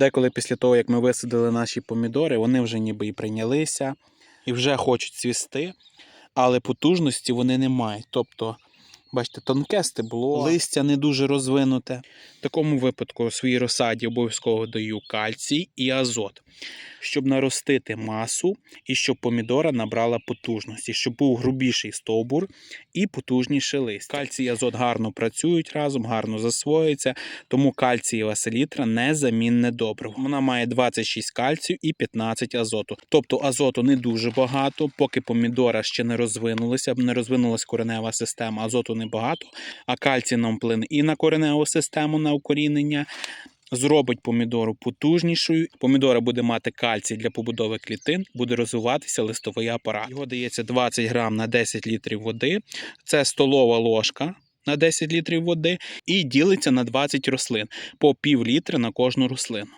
Деколи після того, як ми висадили наші помідори, вони вже ніби і прийнялися, і вже хочуть цвісти, але потужності вони не мають. Тобто, бачите, тонке стебло, листя не дуже розвинуте. В такому випадку у своїй розсаді обов'язково даю кальцій і азот, щоб наростити масу і щоб помідора набрала потужності, щоб був грубіший стовбур і потужніше листя. Кальцій і азот гарно працюють разом, гарно засвоюються, тому кальцієва селітра незамінне добриво. Вона має 26 кальцію і 15 азоту. Тобто азоту не дуже багато, поки помідора ще не розвинулися, не розвинулася коренева система, азоту небагато, а кальцій нам вплине і на кореневу систему, на укорінення. Зробить помідору потужнішою. Помідора буде мати кальцій для побудови клітин, буде розвиватися листовий апарат. Його дається 20 грам на 10 літрів води. Це столова ложка на 10 літрів води і ділиться на 20 рослин по пів літра на кожну рослину.